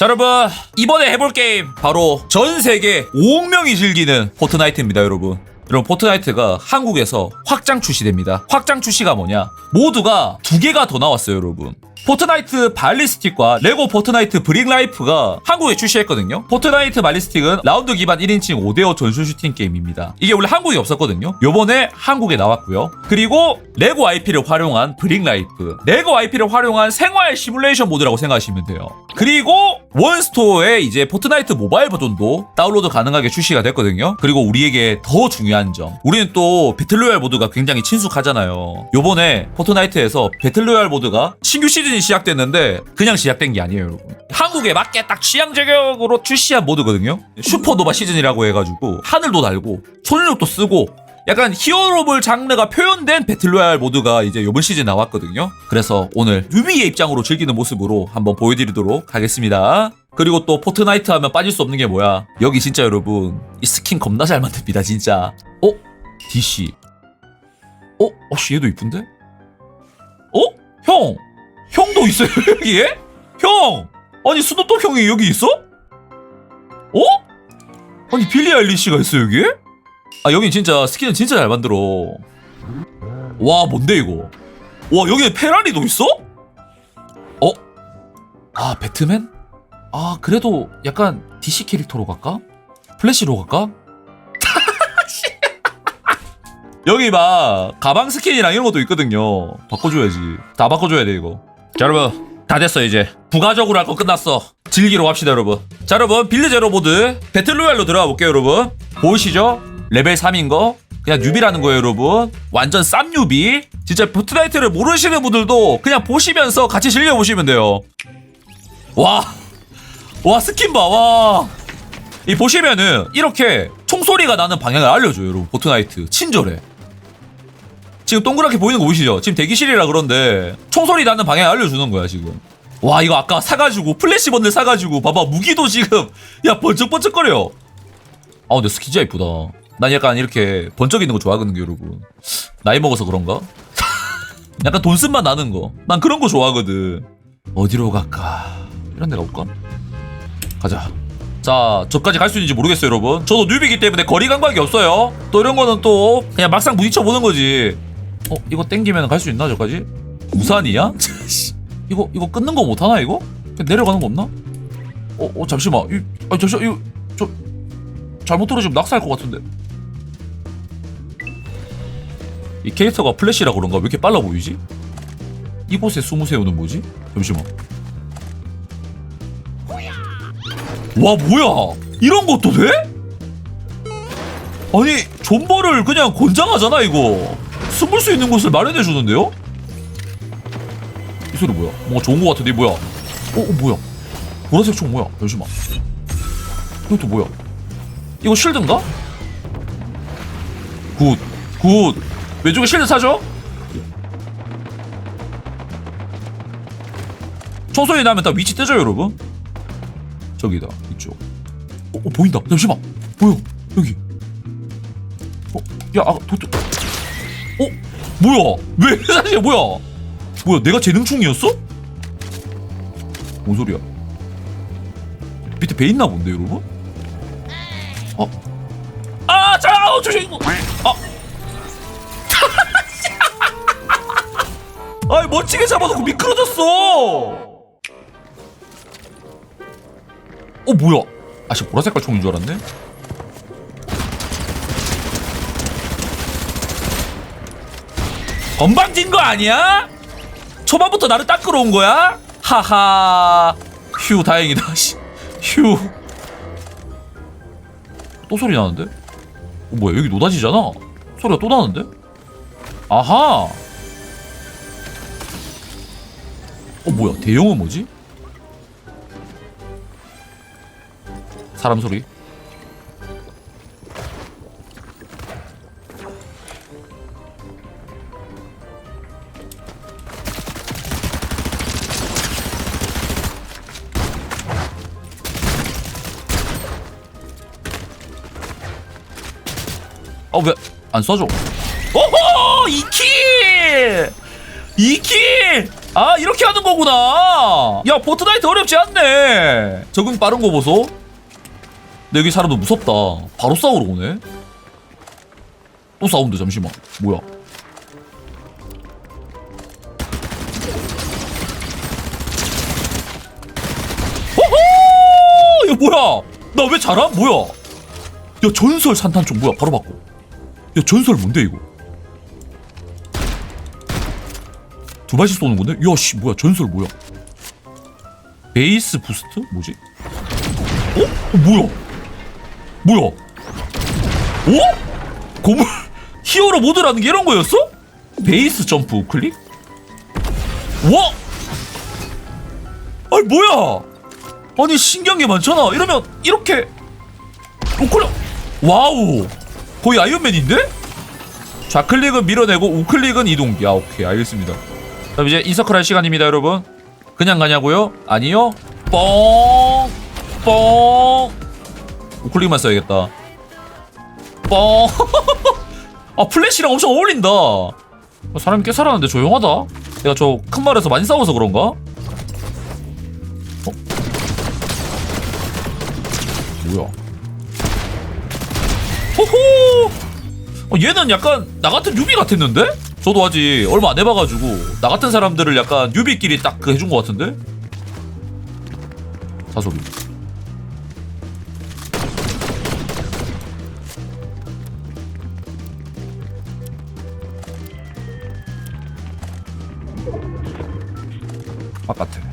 자 여러분 이번에 해볼 게임 바로 전 세계 5억 명이 즐기는 포트나이트입니다 여러분. 여러분 포트나이트가 한국에서 확장 출시됩니다. 확장 출시가 뭐냐? 모두가 두 개가 더 나왔어요 여러분 포트나이트 발리스틱과 레고 포트나이트 브릭라이프가 한국에 출시했거든요 포트나이트 발리스틱은 라운드 기반 1인칭 5대5 전술 슈팅 게임입니다 이게 원래 한국에 없었거든요 요번에 한국에 나왔고요 그리고 레고 IP를 활용한 브릭라이프 레고 IP를 활용한 생활 시뮬레이션 모드라고 생각하시면 돼요 그리고 원스토어에 이제 포트나이트 모바일 버전도 다운로드 가능하게 출시가 됐거든요. 그리고 우리에게 더 중요한 점. 우리는 또 배틀로얄 모드가 굉장히 친숙하잖아요. 요번에 포트나이트에서 배틀로얄 모드가 신규 시즌이 시작됐는데 그냥 시작된 게 아니에요, 여러분. 한국에 맞게 딱 취향 저격으로 출시한 모드거든요. 슈퍼노바 시즌이라고 해가지고 하늘도 달고 초능력도 쓰고 약간 히어로볼 장르가 표현된 배틀로얄 모드가 이제 이번 시즌 나왔거든요. 그래서 오늘 유비의 입장으로 즐기는 모습으로 한번 보여드리도록 하겠습니다. 그리고 또 포트나이트 하면 빠질 수 없는 게 뭐야? 여기 진짜 여러분 이 스킨 겁나 잘 만듭니다 진짜. 어? DC. 어? 어씨 얘도 이쁜데? 어? 형! 형도 있어요 여기에? 형! 아니 스노톱 형이 여기 있어? 어? 아니 빌리 아일리시가 있어 여기에? 아 여긴 진짜 스킨은 진짜 잘 만들어 와 뭔데 이거 와 여기에 페라리도 있어? 어? 아 배트맨? 아 그래도 약간 DC 캐릭터로 갈까? 플래시로 갈까? 여기 막 가방 스킨이랑 이런 것도 있거든요 바꿔줘야지 다 바꿔줘야 돼 이거 자 여러분. 다 됐어 이제. 부가적으로 할 거 끝났어. 즐기러 갑시다 여러분. 자 여러분. 빌드제로 모드 배틀로얄로 들어가 볼게요 여러분. 보이시죠? 레벨 3인 거. 그냥 뉴비라는 거예요 여러분. 완전 쌈 뉴비. 진짜 포트나이트를 모르시는 분들도 그냥 보시면서 같이 즐겨보시면 돼요. 와. 와 스킨 봐 와 이 보시면은 이렇게 총소리가 나는 방향을 알려줘요 여러분. 포트나이트. 친절해 지금 동그랗게 보이는 거 보이시죠? 지금 대기실이라 그런데 총소리 나는 방향 알려주는 거야 지금. 와 이거 아까 사가지고 플래시 번들 사가지고 봐봐 무기도 지금 야 번쩍번쩍거려. 아 근데 진짜 이쁘다. 난 약간 이렇게 번쩍 있는 거 좋아하거든요 여러분. 나이 먹어서 그런가? 약간 돈 쓴맛 나는 거. 난 그런 거 좋아하거든. 어디로 갈까? 이런 데가 올까? 가자. 자, 저까지 갈 수 있는지 모르겠어요, 여러분. 저도 뉴비기 때문에 거리 감각이 없어요. 또 이런 거는 또 그냥 막상 부딪혀 보는 거지. 어, 이거 땡기면 갈 수 있나, 저까지? 우산이야? 씨, 이거, 이거 끊는 거 못하나, 이거? 내려가는 거 없나? 어, 어, 잠시만. 이, 아, 잠시만, 이거, 저, 잘못 떨어지면 낙사할 것 같은데. 이 캐릭터가 플래시라 그런가? 왜 이렇게 빨라 보이지? 이곳에 숨으세요는 뭐지? 잠시만. 와 뭐야 이런 것도 돼? 아니 존버를 그냥 권장하잖아 이거 숨을 수 있는 곳을 마련해 주는데요? 이 소리 뭐야? 뭔가 좋은 거 같은데 뭐야? 어, 어 뭐야? 보라색 총 뭐야? 잠시만 이것도 뭐야? 이거 실드인가? 굿, 굿. 왼쪽에 실드 사죠? 총소리 나면 다 위치 뜨죠 여러분? 저기다 이쪽 어, 어 보인다 잠시만 보여 여기 어 야 아, 도트 어? 뭐야? 왜? 사실 뭐야? 뭐야 내가 재능충이었어? 뭔 소리야? 밑에 배 있나 본데 여러분? 어 아자 어, 조심! 아! 아이 멋지게 잡아놓고 미끄러졌어! 어 뭐야? 아씨 보라색깔 총인 줄 알았네. 건방진 거 아니야? 초반부터 나를 딱 끌어온 거야? 하하. 휴 다행이다. 씨. 휴. 또 소리 나는데? 어, 뭐야 여기 노다지잖아. 소리가 또 나는데? 아하. 어 뭐야 대형은 뭐지? 사람 소리. 아 왜? 안 쏴줘? 오호! 2킬! 2킬! 아 이렇게 하는 거구나! 야 포트나이트 어렵지 않네. 적응 빠른 거 보소. 근데 여기 사람도 무섭다. 바로 싸우러 오네. 또 싸운다 잠시만. 뭐야? 뭐야? 나 왜 잘함 뭐야? 야 전설 산탄총 뭐야? 바로 바꿔 야 전설 뭔데 이거 두 발씩 쏘는 건데? 야씨 뭐야 전설 뭐야 베이스 부스트? 뭐지? 어? 어 뭐야? 뭐야? 어? 고물 히어로 모드라는 게 이런 거였어? 베이스 점프 우클릭? 와! 아니 뭐야? 아니 신기한 게 많잖아. 이러면 이렇게 우클릭 와우 거의 아이언맨인데? 좌클릭은 밀어내고 우클릭은 이동기. 아 오케이 알겠습니다. 그럼 이제 인서클 할 시간입니다 여러분. 그냥 가냐고요? 아니요. 뻥! 뻥! 우클릭만 써야겠다. 뻥! 아 플래시랑 엄청 어울린다. 어, 사람이 꽤 살았는데 조용하다. 내가 저 큰 말에서 많이 싸워서 그런가? 어, 얘는 약간 나 같은 유비 같았는데? 저도 아직 얼마 안 해봐가지고 나 같은 사람들을 약간 유비끼리 딱 그 해준 것 같은데? 사소리. 바깥에.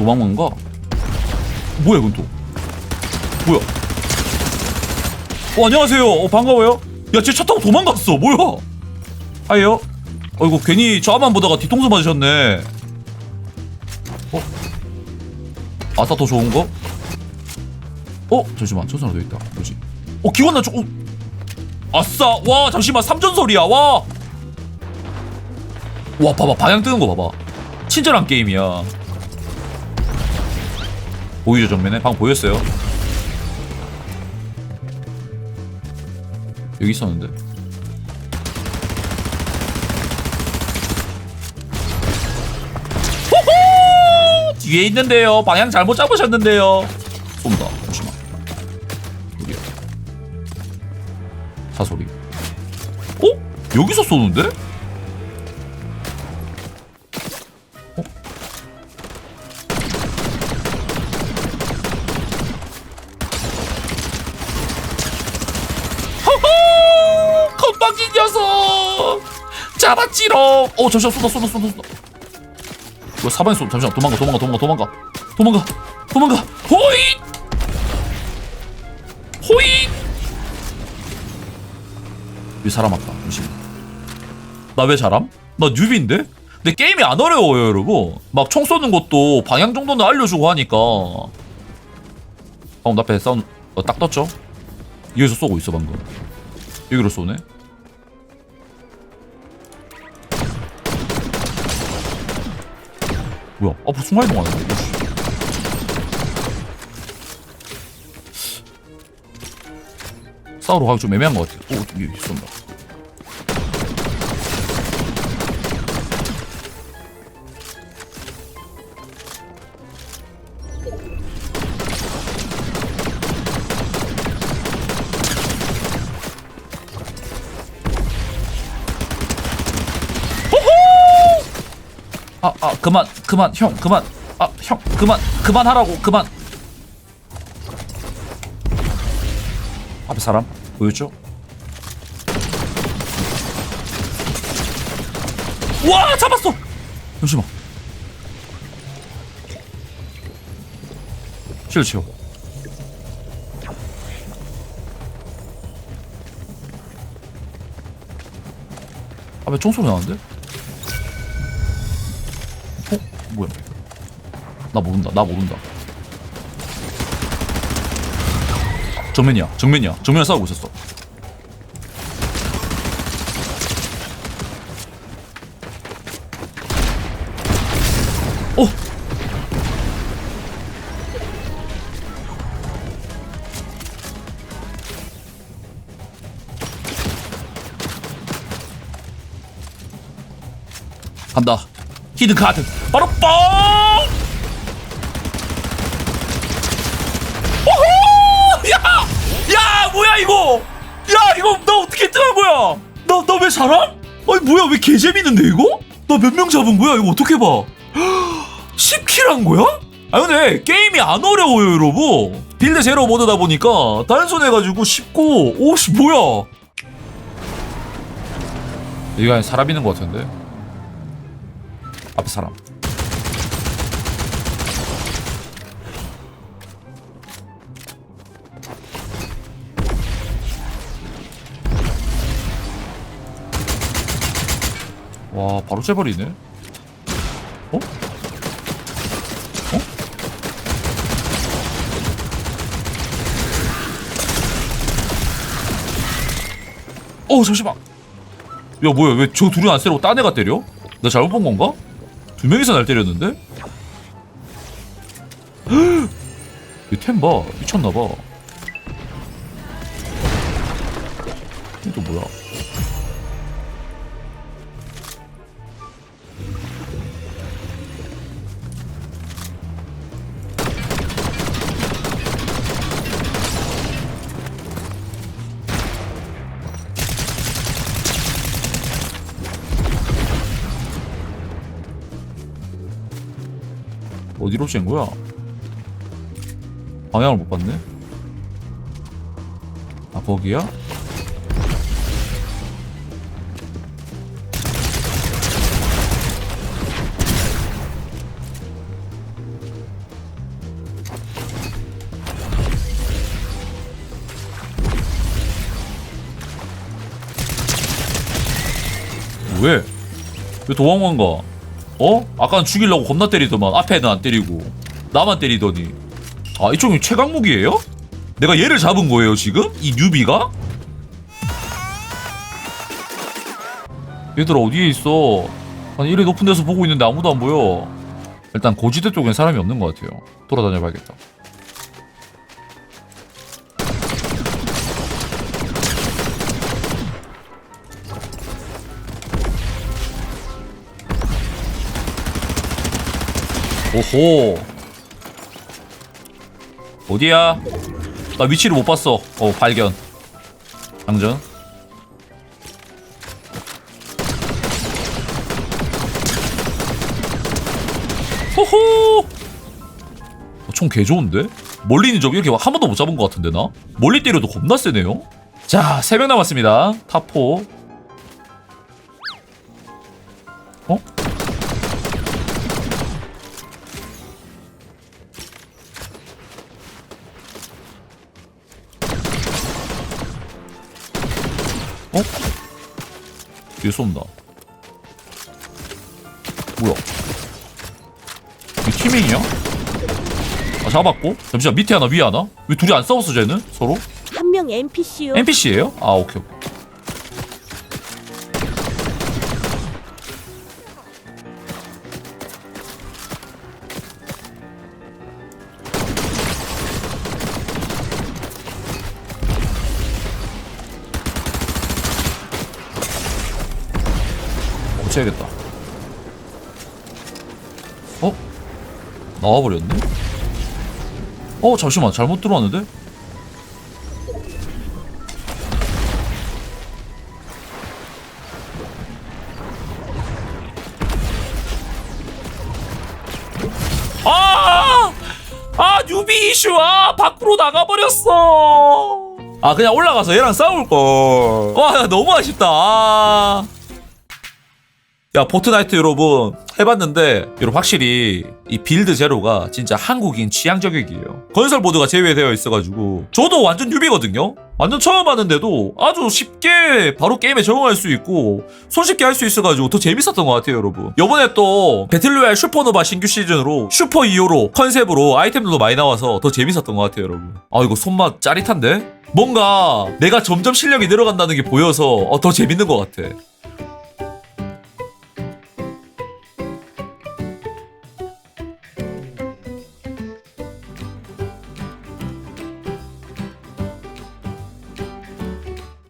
도망간 가? 뭐야 이건 또? 뭐야? 어 안녕하세요. 어 반가워요. 야, 쟤차 타고 도망갔어. 뭐야? 하이요. 어 이거 괜히 저 앞만 보다가 뒤통수 맞으셨네. 어? 아싸 더 좋은 거? 어? 잠시만 저 사람 더 있다. 뭐지? 어 기관나 저. 어. 아싸. 와 잠시만 삼전설이야. 와. 와 봐봐 방향 뜨는 거 봐봐. 친절한 게임이야. 보이죠 정면에? 방금 보였어요. 여기 있었는데. 호호! 뒤에 있는데요. 방향 잘못 잡으셨는데요. 쏜다. 잠시만. 여기야. 사소리. 어? 여기서 쏘는데? 건방진 녀석! 잡았지롱! 어, 잠시만, 쏜다, 쏜다, 쏜다, 쏜다. 이거 사방에 쏜, 잠시만, 도망가, 도망가, 도망가, 도망가. 도망가, 도망가. 호잇! 호잇! 왜 사람 왔다, 잠시만. 나왜 잘함? 나 뉴비인데? 근데 게임이 안 어려워요, 여러분. 막 총 쏘는 것도 방향 정도는 알려주고 하니까. 방금 나 앞에 싸운, 어, 딱 떴죠? 여기서 쏘고 있어 방금 여기로 쏘네 뭐야? 순간 이동 하는데 오씨. 싸우러 가기 좀 애매한 것 같아 오 쏜다 그만, 그만, 형, 그만. 아, 형, 그만, 그만하라고, 그만. 앞에 사람 보였죠? 와, 잡았어. 잠시만. 실 치워. 앞에 총소리 나는데? 뭐야? 나 모른다. 나 모른다. 정면이야. 정면이야. 정면 싸우고 있었어. 어! 간다. 히든 카드. 바로 뻥! 오호 야! 야 뭐야 이거? 야 이거 나 어떻게 뜨는 거야? 나 나왜 살아? 아니 뭐야 왜 개재밌는데 이거? 나 몇 명 잡은 거야? 이거 어떻게 봐? 10킬 한 거야? 아 근데 게임이 안 어려워요 여러분. 빌드 제로 모드다 보니까 단순해가지고 쉽고 오씨 뭐야? 안에 사람 있는 것 같은데 앞에 사람 와 바로 째버리네 어? 어 잠시만 야 뭐야 왜 저 둘이 안 때리고 딴 애가 때려? 나 잘못 본 건가? 두 명이서 날 때렸는데? 이템 봐. 미쳤나봐. 이또 뭐야 어디로 쨘 거야? 방향을 못 봤네. 아 거기야? 왜? 왜 도망만 가? 어? 아까는 죽이려고 겁나 때리더만 앞에는 안 때리고 나만 때리더니 아 이쪽이 최강 무기예요? 내가 얘를 잡은 거예요 지금? 이 뉴비가? 얘들 어디에 있어? 아니 이래 높은 데서 보고 있는데 아무도 안 보여 일단 고지대 쪽엔 사람이 없는 것 같아요 돌아다녀 봐야겠다 오호. 어디야? 나 위치를 못 봤어. 어 발견. 장전. 호호! 어, 총 개좋은데? 멀리 있는 적 이렇게 한 번도 못 잡은 것 같은데 나? 멀리 때려도 겁나 세네요? 자 3명 남았습니다. 탑4 어? 뒤에 쏜다. 뭐야? 이 팀밍이야? 아, 잡았고. 잠시만, 밑에 하나, 위에 하나? 왜 둘이 안 싸웠어, 쟤는? 서로? 한 명 NPC요. NPC예요? 아, 오케이, 오케이. 고쳐야겠다. 어? 나와버렸네? 어, 잠시만. 잘못 들어왔는데? 아! 아, 뉴비 이슈! 아, 밖으로 나가버렸어! 아, 그냥 올라가서 얘랑 싸울걸. 와, 나 너무 아쉽다. 아. 야, 포트나이트 여러분, 해봤는데, 여러분, 확실히, 이 빌드 제로가 진짜 한국인 취향 저격이에요. 건설 보드가 제외되어 있어가지고, 저도 완전 뉴비거든요? 완전 처음 하는데도 아주 쉽게 바로 게임에 적응할 수 있고, 손쉽게 할 수 있어가지고 더 재밌었던 것 같아요, 여러분. 요번에 또, 배틀로얄 슈퍼노바 신규 시즌으로, 슈퍼 2호로, 컨셉으로 아이템들도 많이 나와서 더 재밌었던 것 같아요, 여러분. 아, 이거 손맛 짜릿한데? 뭔가 내가 점점 실력이 늘어간다는 게 보여서 어, 더 재밌는 것 같아.